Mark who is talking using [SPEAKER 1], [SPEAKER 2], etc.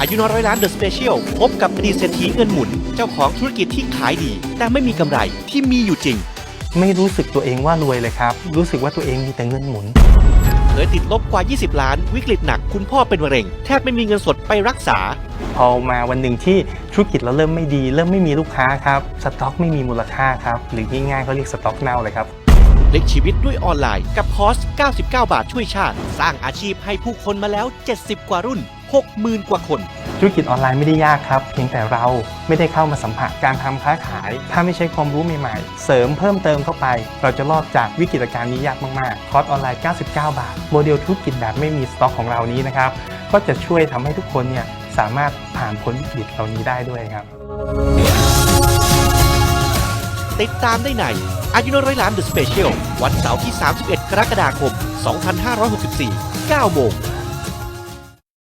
[SPEAKER 1] อายุน้อยร้อยล้านเดอะสเปเชียลพบกับอดีตเศรษฐีเงินหมุน เจ้าของธุรกิจที่ขายดี แต่ไม่มีกำไรที่มีอยู่จริง
[SPEAKER 2] ไม่รู้สึกตัวเองว่ารวยเลยครับ รู้สึกว่าตัวเองมีแต่เงินหมุน
[SPEAKER 1] เคยติดลบกว่า 20 ล้าน วิกฤตหนักคุณพ่อเป็นมะเร็ง แทบไม่มีเงินสดไปรักษา
[SPEAKER 2] พอมาวันหนึ่งที่ธุรกิจเราเริ่มไม่ดี เริ่มไม่มีลูกค้าครับสต็อกไม่มีมูลค่าครับหรือง่ายๆเขาเรียกสต็อกเน่าเลยครับ
[SPEAKER 1] พลิกชีวิตด้วยออนไลน์กับคอร์ส 99 บาทช่วยชาติ สร้างอาชีพให้ผู้คนมาแล้ว 70 กว่ารุ่น 60,000 กว่าคน
[SPEAKER 2] ธุรกิจออนไลน์ไม่ได้ยากครับ เพียงแต่เราไม่ได้เข้ามาสัมผัสการทำค้าขาย ถ้าไม่ใช้ความรู้ใหม่ๆ เสริมเพิ่มเติมเข้าไป เราจะรอดจากวิกฤตการณ์นี้ยากมากๆ คอร์สออนไลน์ 99 บาท โมเดลธุรกิจแบบไม่มีสต็อกของเรานี้นะครับ ก็จะช่วยทำให้ทุกคนเนี่ยสามารถผ่านพ้นวิกฤตเหล่านี้ได้ด้วยครับ
[SPEAKER 1] ติดตามได้ในอายุน้อยร้อยล้านเดอะสเปเชียลวันเสาร์ที่ 31 กรกฎาคม 2564 9โมง